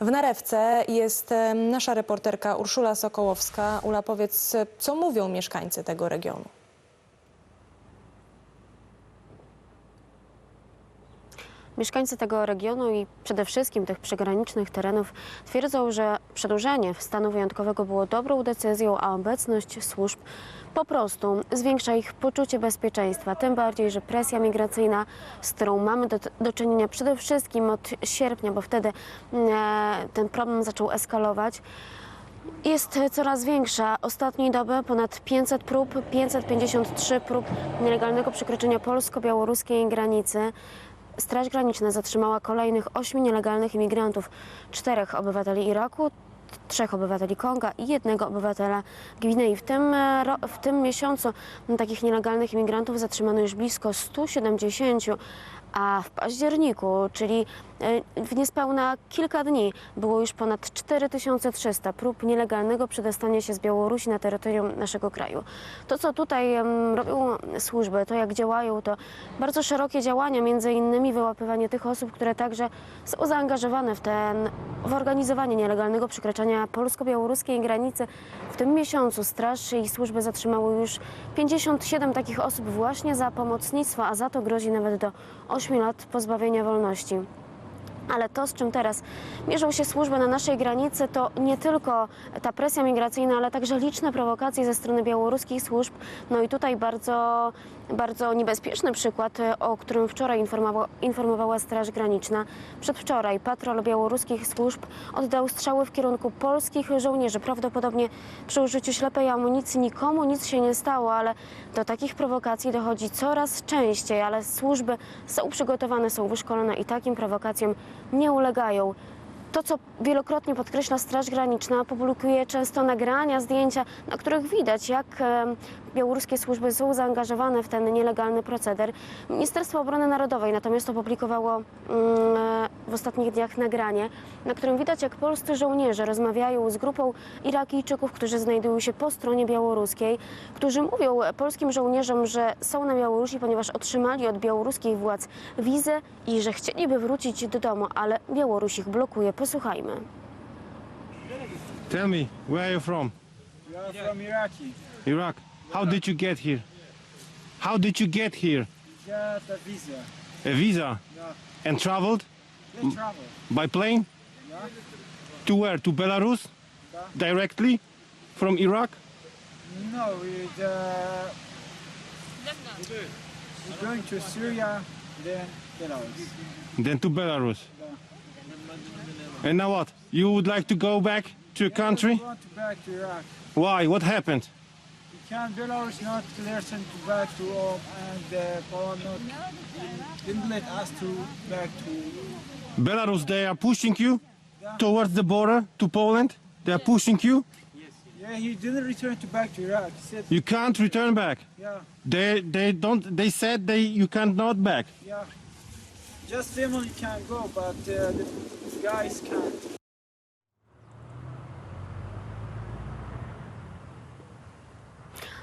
W Narewce jest nasza reporterka Urszula Sokołowska. Ula, powiedz, co mówią mieszkańcy tego regionu? Mieszkańcy tego regionu i przede wszystkim tych przygranicznych terenów twierdzą, że przedłużenie stanu wyjątkowego było dobrą decyzją, a obecność służb po prostu zwiększa ich poczucie bezpieczeństwa. Tym bardziej, że presja migracyjna, z którą mamy do, do czynienia przede wszystkim od sierpnia, bo wtedy e, ten problem zaczął eskalować, jest coraz większa. Ostatniej doby ponad 500 prób, 553 prób nielegalnego przekroczenia polsko-białoruskiej granicy. Straż Graniczna zatrzymała kolejnych ośmiu nielegalnych imigrantów, czterech obywateli Iraku, trzech obywateli Konga i jednego obywatela Gwinei. W tym, e, w tym miesiącu takich nielegalnych imigrantów zatrzymano już blisko 170, a w październiku, czyli e, w niespełna kilka dni, było już ponad 4300 prób nielegalnego przedostania się z Białorusi na terytorium naszego kraju. To, co tutaj robią służby, to jak działają, to bardzo szerokie działania, między innymi wyłapywanie tych osób, które także są zaangażowane w ten, w organizowanie nielegalnego przekraczania polsko-białoruskiej granicy. W tym miesiącu straż i służby zatrzymały już 57 takich osób właśnie za pomocnictwo, a za to grozi nawet do 8 lat pozbawienia wolności. Ale to, z czym teraz mierzą się służby na naszej granicy, to nie tylko ta presja migracyjna, ale także liczne prowokacje ze strony białoruskich służb. No i tutaj bardzo, bardzo niebezpieczny przykład, o którym wczoraj informowa, informowała Straż Graniczna. Przedwczoraj patrol białoruskich służb oddał strzały w kierunku polskich żołnierzy. Prawdopodobnie przy użyciu ślepej amunicji nikomu nic się nie stało, ale do takich prowokacji dochodzi coraz częściej, ale służby są przygotowane, są wyszkolone i takim prowokacjom nie ulegają. To, co wielokrotnie podkreśla Straż Graniczna, publikuje często nagrania, zdjęcia, na których widać, jak białoruskie służby są zaangażowane w ten nielegalny proceder. Ministerstwo Obrony Narodowej natomiast opublikowało mm, w ostatnich dniach nagranie, na którym widać, jak polscy żołnierze rozmawiają z grupą Irakijczyków, którzy znajdują się po stronie białoruskiej, którzy mówią polskim żołnierzom, że są na Białorusi, ponieważ otrzymali od białoruskich władz wizę i że chcieliby wrócić do domu, ale Białoruś ich blokuje. Posłuchajmy. Tell me, where are you from? We are from Iraqi. Iraq. How did you get here? How did you get here? Got a visa. A visa Yeah. and traveled Travel. by plane Yeah. to where? To Belarus? Yeah. Directly from Iraq? No, we uh, we're going to Syria, then Belarus. Then to Belarus. Yeah. And now what? You would like to go back to your country? We want to back to Iraq. Why? What happened? We can Belarus not listen to back to home, and uh, Poland not didn't let us to back to. Belarus, they are pushing you towards the border to Poland? They are pushing you? Yeah, he didn't return to back to Iraq. He said, You can't return back. yeah, They they don't they said they you cannot back. yeah. Just family can go, but uh, the guys can't.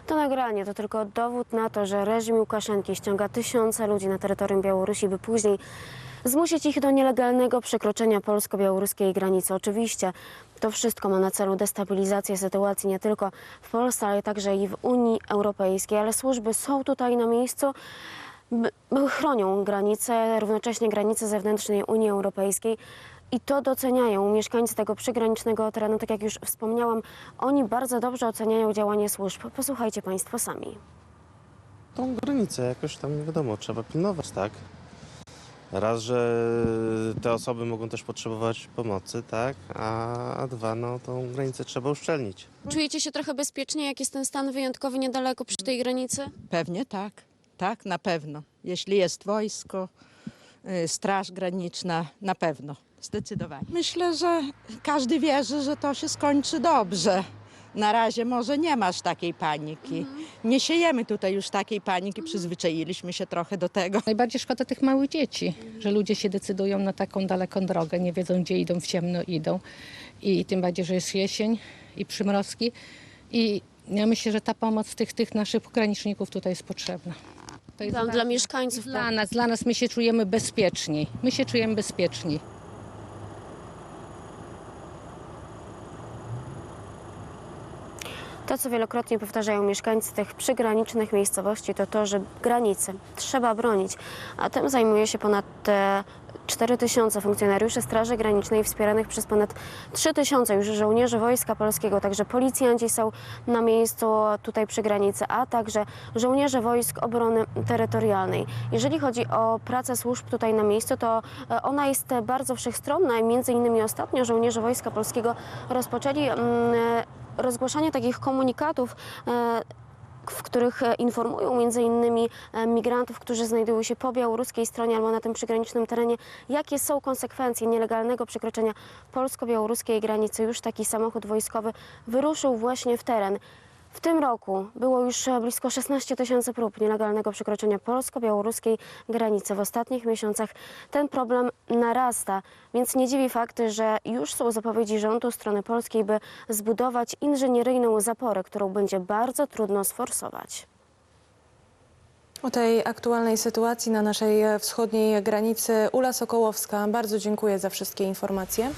To nagranie to tylko dowód na to, że reżim Łukaszenki ściąga tysiące ludzi na terytorium Białorusi, by później zmusić ich do nielegalnego przekroczenia polsko-białoruskiej granicy. Oczywiście to wszystko ma na celu destabilizację sytuacji nie tylko w Polsce, ale także i w Unii Europejskiej. Ale służby są tutaj na miejscu, chronią granice, równocześnie granice zewnętrznej Unii Europejskiej. I to doceniają mieszkańcy tego przygranicznego terenu. Tak jak już wspomniałam, oni bardzo dobrze oceniają działanie służb. Posłuchajcie Państwo sami. Tą granicę jakoś tam nie wiadomo, trzeba pilnować, tak? Raz, że te osoby mogą też potrzebować pomocy, tak? A, dwa, no tą granicę trzeba uszczelnić. Czujecie się trochę bezpiecznie, jak jest ten stan wyjątkowy niedaleko przy tej granicy? Pewnie tak, tak, na pewno. Jeśli jest wojsko, y, straż graniczna, na pewno, zdecydowanie. Myślę, że każdy wierzy, że to się skończy dobrze. Na razie może nie masz takiej paniki. Nie siejemy tutaj już takiej paniki, przyzwyczailiśmy się trochę do tego. Najbardziej szkoda tych małych dzieci, że ludzie się decydują na taką daleką drogę, nie wiedzą gdzie idą, w ciemno idą. I tym bardziej, że jest jesień i przymrozki. I ja myślę, że ta pomoc tych, tych naszych pograniczników tutaj jest potrzebna. To jest Dla, dla mieszkańców. Dla nas, dla nas my się czujemy bezpieczniej. My się czujemy bezpieczniej. To, co wielokrotnie powtarzają mieszkańcy tych przygranicznych miejscowości, to to, że granicy trzeba bronić, a tym zajmuje się ponad e, 4 tysiące funkcjonariuszy Straży Granicznej wspieranych przez ponad 3 tysiące już żołnierzy Wojska Polskiego, także policjanci są na miejscu tutaj przy granicy, a także żołnierze Wojsk Obrony Terytorialnej. Jeżeli chodzi o pracę służb tutaj na miejscu, to e, ona jest bardzo wszechstronna i między innymi ostatnio żołnierze Wojska Polskiego rozpoczęli mm, e, rozgłaszanie takich komunikatów e, w których e, informują między innymi e, migrantów, którzy znajdują się po białoruskiej stronie albo na tym przygranicznym terenie, jakie są konsekwencje nielegalnego przekroczenia polsko-białoruskiej granicy. Już taki samochód wojskowy wyruszył właśnie w teren. W tym roku było już e, blisko 16 tysięcy prób nielegalnego przekroczenia polsko-białoruskiej granicy. W ostatnich miesiącach ten problem narasta, więc nie dziwi fakt, że już są zapowiedzi rządu strony polskiej, by zbudować inżynieryjną zaporę, którą będzie bardzo trudno sforsować. O tej aktualnej sytuacji na naszej wschodniej granicy Ula Sokołowska. Bardzo dziękuję za wszystkie informacje.